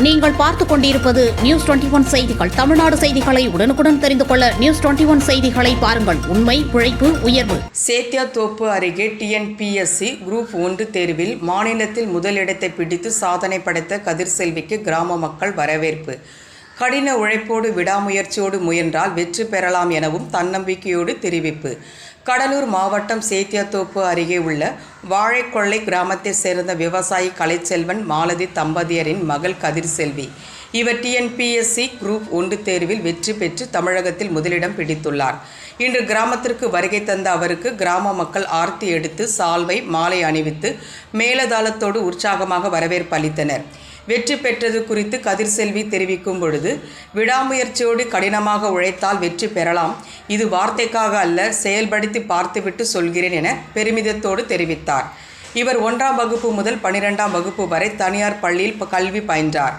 நீங்கள் பார்த்துக் கொண்டிருப்பது நியூஸ் டுவெண்டி ஒன் செய்திகள். தமிழ்நாடு செய்திகளை உடனுக்குடன் தெரிந்து கொள்ள நியூஸ் டுவெண்டி ஒன் செய்திகளை பாருங்கள். உண்மை உழைப்பு உயர்வு. சேத்தியாத்தோப்பு அருகே டிஎன்பிஎஸ்சி குரூப் ஒன்று தேர்வில் மாநிலத்தில் முதலிடத்தை பிடித்து சாதனை படைத்த கதிர்செல்விக்கு கிராம மக்கள் வரவேற்பு. கடின உழைப்போடு விடாமுயற்சியோடு முயன்றால் வெற்றி பெறலாம் எனவும் தன்னம்பிக்கையோடு தெரிவிப்பு. கடலூர் மாவட்டம் சேத்தியத்தோப்பு அருகே உள்ள வாழைக்கொள்ளை கிராமத்தைச் சேர்ந்த விவசாயி கலைச்செல்வன் மாலதி தம்பதியரின் மகள் கதிர்செல்வி இவர் டிஎன்பிஎஸ்சி குரூப் ஒன்று தேர்வில் வெற்றி பெற்று தமிழகத்தில் முதலிடம் பிடித்துள்ளார். இன்று கிராமத்திற்கு வருகை தந்த அவருக்கு கிராம மக்கள் ஆர்த்தி எடுத்து சால்வை மாலை அணிவித்து மேலதாளத்தோடு உற்சாகமாக வரவேற்பு அளித்தனர். வெற்றி பெற்றது குறித்து கதிர்செல்வி தெரிவிக்கும் பொழுது விடாமுயற்சியோடு கடினமாக உழைத்தால் வெற்றி பெறலாம். இது வார்த்தைக்காக அல்ல செயல்படுத்தி பார்த்துவிட்டு சொல்கிறேன் என பெருமிதத்தோடு தெரிவித்தார். இவர் ஒன்றாம் வகுப்பு முதல் பனிரெண்டாம் வகுப்பு வரை தனியார் பள்ளியில் கல்வி பயின்றார்.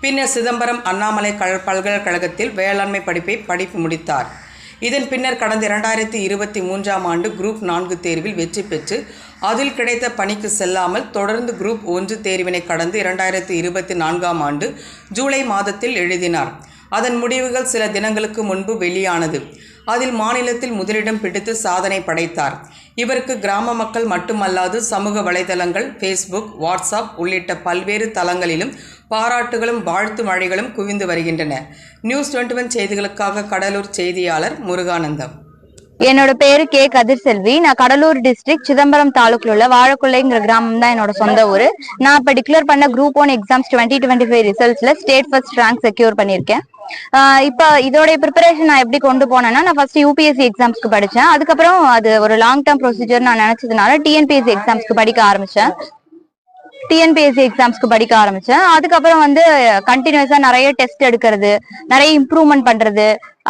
பின்னர் சிதம்பரம் அண்ணாமலை கழ- பல்கலைக்கழகத்தில் வேளாண்மை படிப்பை படிப்பு முடித்தார். இதன் பின்னர் கடந்த இரண்டாயிரத்தி இருபத்தி மூன்றாம் ஆண்டு குரூப் நான்கு தேர்வில் வெற்றி பெற்று அதில் கிடைத்த பணிக்கு செல்லாமல் தொடர்ந்து குரூப் ஒன்று தேர்வினை கடந்து இரண்டாயிரத்தி இருபத்தி நான்காம் ஆண்டு ஜூலை மாதத்தில் எழுதினார். அதன் முடிவுகள் சில தினங்களுக்கு முன்பு வெளியானது. அதில் மாநிலத்தில் முதலிடம் பிடித்து சாதனை படைத்தார். இவருக்கு கிராம மக்கள் மட்டுமல்லாது சமூக வலைதளங்கள் ஃபேஸ்புக் வாட்ஸ்அப் உள்ளிட்ட பல்வேறு தளங்களிலும் பாராட்டுகளும் வாழ்த்து மழைகளும் குவிந்து வருகின்றன. நியூஸ் டுவெண்ட்டி ஒன் செய்திகளுக்காக கடலூர் செய்தியாளர் முருகானந்தம். என்னோட பேரு கே. கதிர்செல்வி. நான் கடலூர் டிஸ்ட்ரிக்ட் சிதம்பரம் தாலுக்குல உள்ள வாழக்குள்ளைங்கிற கிராமம் தான் என்னோட சொந்த ஊர். நான் இப்ப டிக்ளேர் பண்ண group one exams twenty twenty five ரிசல்ட்ஸ்ல state first rank secure பண்ணியிருக்கேன். இப்போ இப்ப இதோட ப்ரிப்பரேஷன் நான் எப்படி கொண்டு போனேன்னா நான் ஃபர்ஸ்ட் யூபிஎஸ்சி எக்ஸாம்ஸ்க்கு படிச்சேன். அதுக்கப்புறம் அது ஒரு லாங் டேர்ம் ப்ரொசீஜர் நான் நினைச்சதுனால டிஎன்பிஎஸ்சி எக்ஸாம்ஸ்க்கு படிக்க ஆரம்பிச்சேன். டிஎன்பிஎஸ்சி எக்ஸாம்ஸ்க்கு படிக்க ஆரம்பிச்சேன். அதுக்கப்புறம் வந்து கண்டினியூஸா நிறைய டெஸ்ட் எடுக்கிறது நிறைய இம்ப்ரூவ்மெண்ட் பண்றது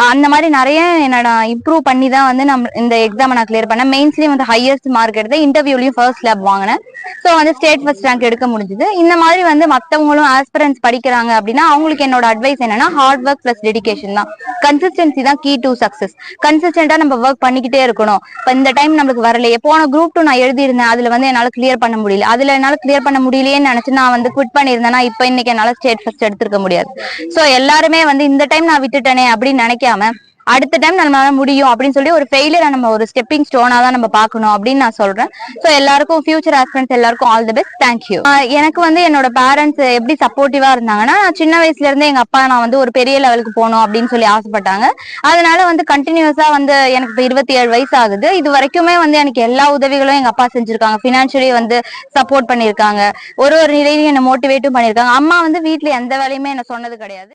அந்த மாதிரி நிறைய என்னோட இம்ப்ரூவ் பண்ணி தான் வந்து நம்ம இந்த எக்ஸாம் நான் கிளியர் பண்ணேன். மெயின்ஸ்லயும் வந்து ஹையஸ்ட் மார்க் எடுத்து இன்டர்வியூலயும் ஃபர்ஸ்ட் லேப் வாங்கினேன். ஸோ வந்து ஸ்டேட் ஃபர்ஸ்ட் ரேங்க் எடுக்க முடிஞ்சது. இந்த மாதிரி வந்து மத்தவங்களும் ஆஸ்பிரன்ஸ் படிக்கிறாங்க அப்படின்னா அவங்களுக்கு என்னோட அட்வைஸ் என்னன்னா ஹார்ட் ஒர்க் பிளஸ் டெடிக்கேஷன் தான். கன்சிஸ்டன்சி தான் கீ டு சக்சஸ் கன்சிஸ்டன்டா நம்ம ஒர்க் பண்ணிக்கிட்டே இருக்கணும். இப்போ இந்த டைம் நம்மளுக்கு வரலையே. போன குரூப் டூ நான் எழுதியிருந்தேன். அதுல வந்து என்னால் கிளியர் பண்ண முடியல. அதுல என்னால கிளியர் பண்ண முடியலையேன்னு நினைச்சு நான் வந்து குவிட் பண்ணியிருந்தேன்னா இப்போ இன்னைக்கு என்னால் ஸ்டேட் ஃபர்ஸ்ட் எடுத்திருக்க முடியாது. ஸோ எல்லாருமே வந்து இந்த டைம் நான் விட்டுட்டேனே அப்படின்னு நினைக்காம அடுத்த டைம் நம்மளால முடியும் அப்படின்னு சொல்லி ஒரு ஃபெயிலியரை நம்ம ஒரு ஸ்டெப்பிங் ஸ்டோனா தான் நம்ம பார்க்கணும் அப்படின்னு நான் சொல்றேன். ஸோ எல்லாருக்கும் ஃபியூச்சர் ஆஸ்பிரன்ஸ் எல்லாருக்கும் all the best thank you எனக்கு வந்து என்னோட பேரண்ட்ஸ் எப்படி சப்போர்ட்டிவா இருந்தாங்கன்னா நான் சின்ன வயசுல இருந்தே எங்க அப்பா நான் வந்து ஒரு பெரிய லெவலுக்கு போகணும் அப்படின்னு சொல்லி ஆசைப்பட்டாங்க. அதனால வந்து கண்டினியூஸா வந்து எனக்கு இப்போ இருபத்தி ஏழு வயசு ஆகுது. இது வரைக்குமே வந்து எனக்கு எல்லா உதவிகளும் எங்க அப்பா செஞ்சிருக்காங்க. ஃபினான்ஷியலி வந்து சப்போர்ட் பண்ணியிருக்காங்க ஒரு ஒரு நிலையிலையும் என்ன மோட்டிவேட்டும் பண்ணியிருக்காங்க அம்மா வந்து வீட்டில் எந்த வேலையுமே என்ன சொன்னது கிடையாது.